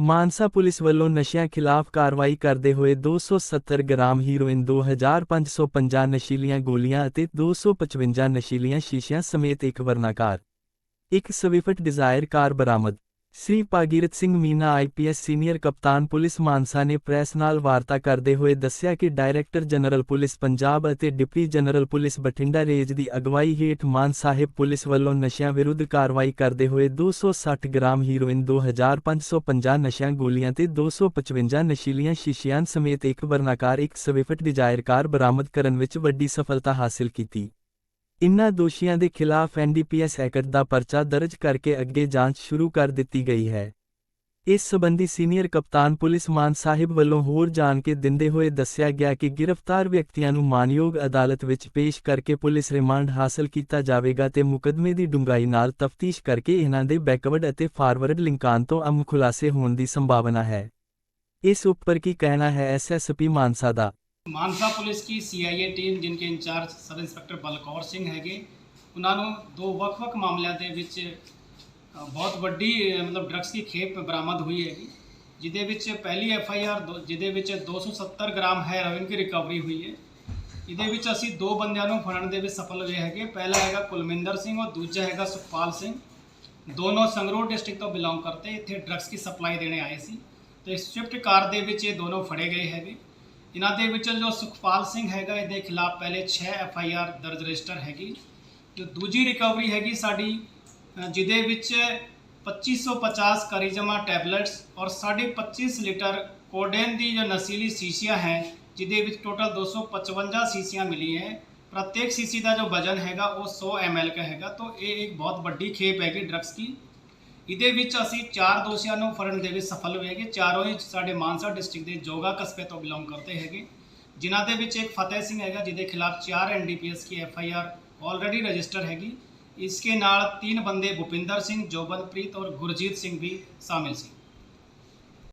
Mansa police ਵੱਲੋਂ ਨਸ਼ਿਆਂ ਖਿਲਾਫ ਕਾਰਵਾਈ ਕਰਦੇ ਹੋਏ 270 ਗ੍ਰਾਮ ਹੀਰੋਇਨ 2550 ਨਸ਼ੀਲੀਆਂ ਗੋਲੀਆਂ ਅਤੇ 255 ਨਸ਼ੀਲੀਆਂ ਸ਼ੀਸ਼ਿਆਂ ਸਮੇਤ ਇੱਕ ਵਰਨਾਕਾਰ। ਇੱਕ ਸਵਿਫਟ ਡਿਜ਼ਾਇਰ ਕਾਰ ਬਰਾਮਦ। ਸ੍ਰੀ ਭਾਗੀਰਥ ਸਿੰਘ ਮੀਨਾ ਆਈਪੀਐਸ ਸੀਨੀਅਰ ਕਪਤਾਨ ਪੁਲਿਸ ਮਾਨਸਾ ਨੇ ਪ੍ਰੈਸ ਨਾਲ ਵਾਰਤਾ ਕਰਦੇ ਹੋਏ ਦੱਸਿਆ ਕਿ ਡਾਇਰੈਕਟਰ ਜਨਰਲ ਪੁਲਿਸ ਪੰਜਾਬ ਅਤੇ deputy general police Bathinda range ਦੀ ਅਗਵਾਈ ਹੇਠ ਮਾਨ ਸਾਹਿਬ ਪੁਲਿਸ ਵੱਲੋਂ ਨਸ਼ਿਆਂ ਵਿਰੁੱਧ ਕਾਰਵਾਈ ਕਰਦੇ ਹੋਏ 260 ਗ੍ਰਾਮ ਹੀਰੋਇਨ 2550 ਨਸ਼ਿਆਂ ਗੋਲੀਆਂ ਤੇ 255 ਨਸ਼ੀਲੀਆਂ ਸ਼ੀਸ਼ਿਆਂ ਸਮੇਤ ਇੱਕ ਵਰਨਾਕਾਰ ਇੱਕ ਸਵਿਫਟ ਡਿਜ਼ਾਇਰ ਕਾਰ ਬਰਾਮਦ ਕਰਨ ਵਿੱਚ ਵੱਡੀ ਸਫਲਤਾ ਹਾਸਲ ਕੀਤੀ। ਇਨ੍ਹਾਂ ਦੋਸ਼ੀਆਂ ਦੇ ਖਿਲਾਫ ਐਨਡੀਪੀਐਸ ਐਕਟ ਦਾ ਪਰਚਾ ਦਰਜ ਕਰਕੇ ਅੱਗੇ ਜਾਂਚ ਸ਼ੁਰੂ ਕਰ ਦਿੱਤੀ ਗਈ ਹੈ। ਇਸ ਸਬੰਧੀ ਸੀਨੀਅਰ ਕਪਤਾਨ ਪੁਲਿਸ ਮਾਨ ਸਾਹਿਬ ਵੱਲੋਂ ਹੋਰ ਜਾਣ ਕੇ ਦਿੰਦੇ ਹੋਏ ਦੱਸਿਆ ਗਿਆ ਕਿ ਗ੍ਰਿਫਤਾਰ ਵਿਅਕਤੀਆਂ ਨੂੰ ਮਾਨਯੋਗ ਅਦਾਲਤ ਵਿੱਚ ਪੇਸ਼ ਕਰਕੇ ਪੁਲਿਸ ਰਿਮਾਂਡ ਹਾਸਲ ਕੀਤਾ ਜਾਵੇਗਾ ਤੇ ਮੁਕਦਮੇ ਦੀ ਡੂੰਘਾਈ ਨਾਲ ਤਫਤੀਸ਼ ਕਰਕੇ ਇਹਨਾਂ ਦੇ ਬੈਕਵਰਡ ਅਤੇ ਫਾਰਵਰਡ ਲਿੰਕਾਂ ਤੋਂ ਅਮ ਖੁਲਾਸੇ ਹੋਣ ਦੀ ਸੰਭਾਵਨਾ ਹੈ। ਇਸ ਉੱਪਰ ਕੀ ਕਹਿਣਾ ਹੈ ਐਸਐਸਪੀ ਮਾਨਸਾ ਦਾ? ਮਾਨਸਾ ਪੁਲਿਸ ਕੀ CIA team ਜਿਨਕੇ incharge sub inspector Balkaur Singh ਹੈਗੇ ਉਹਨਾਂ ਨੂੰ ਦੋ ਵੱਖ-ਵੱਖ ਮਾਮਲਿਆਂ ਦੇ ਵਿੱਚ ਬਹੁਤ ਵੱਡੀ ਮਤਲਬ ਡਰੱਗਸ ਦੀ ਖੇਪ ਬਰਾਮਦ ਹੋਈ ਹੈਗੀ ਜਿਹਦੇ ਵਿੱਚ ਪਹਿਲੀ ਐਫ ਆਈ ਆਰ ਜਿਹਦੇ ਵਿੱਚ 270 ਗ੍ਰਾਮ ਹੈਰੋਇਨ ਦੀ ਰਿਕਵਰੀ ਹੋਈ ਹੈ ਇਹਦੇ ਵਿੱਚ ਅਸੀਂ ਦੋ ਬੰਦਿਆਂ ਨੂੰ ਫੜਨ ਦੇ ਵਿੱਚ ਸਫਲ ਹੋਏ ਹੈਗੇ ਪਹਿਲਾ ਹੈਗਾ ਕੁਲਮਿੰਦਰ ਸਿੰਘ ਔਰ ਦੂਜਾ ਹੈਗਾ ਸੁਖਪਾਲ ਸਿੰਘ ਦੋਨੋਂ ਸੰਗਰੂਰ ਡਿਸਟ੍ਰਿਕਟ ਤੋਂ ਬਿਲੋਂਗ ਕਰਤੇ ਇੱਥੇ ਡਰੱਗਸ ਦੀ ਸਪਲਾਈ ਦੇਣੇ ਆਏ ਸੀ ਤੇ ਸਵਿਫਟ ਕਾਰ ਦੇ ਵਿੱਚ ਇਹ ਦੋਨੋਂ ਫੜੇ ਗਏ ਹੈਗੇ इन्होंने जो सुखपाल सिंह हैगा ये खिलाफ़ पहले छह एफ़ आई आर दर्ज रजिस्टर हैगी। जो दूजी रिकवरी हैगी साड़ी जिदे पच्ची सौ पचास करीजमा टैबलेट्स और साढ़े पच्चीस लीटर कोडेन की जो नशीली शीशिया है जिदे टोटल दो सौ पचवंजा शीशिया मिली हैं। प्रत्येक शीशी का जो वज़न हैगा वह सौ एम एल का हैगा। तो ये एक बहुत बड़ी खेप हैगी ड्रग्स की। ਇਹਦੇ ਵਿੱਚ ਅਸੀਂ ਚਾਰ ਦੋਸ਼ੀਆਂ ਨੂੰ ਫੜਨ ਦੇ ਵਿੱਚ ਸਫਲ ਹੋਏ ਹੈਗੇ ਚਾਰੋਂ ਹੀ ਸਾਡੇ ਮਾਨਸਾ ਡਿਸਟ੍ਰਿਕਟ ਦੇ ਜੋਗਾ ਕਸਬੇ ਤੋਂ ਬਿਲੋਂਗ ਕਰਦੇ ਹੈਗੇ ਜਿਨ੍ਹਾਂ ਦੇ ਵਿੱਚ ਇੱਕ ਫਤਿਹ ਸਿੰਘ ਹੈਗਾ ਜਿਹਦੇ ਖਿਲਾਫ 4 ਐਨਡੀਪੀਐਸ ਕੀ ਐਫਆਈਆਰ ਆਲਰੇਡੀ ਰਜਿਸਟਰ ਹੈਗੀ इसके ਨਾਲ तीन बंदे भूपिंदर सिंह जोबनप्रीत और गुरजीत सिंह भी शामिल ਸੀ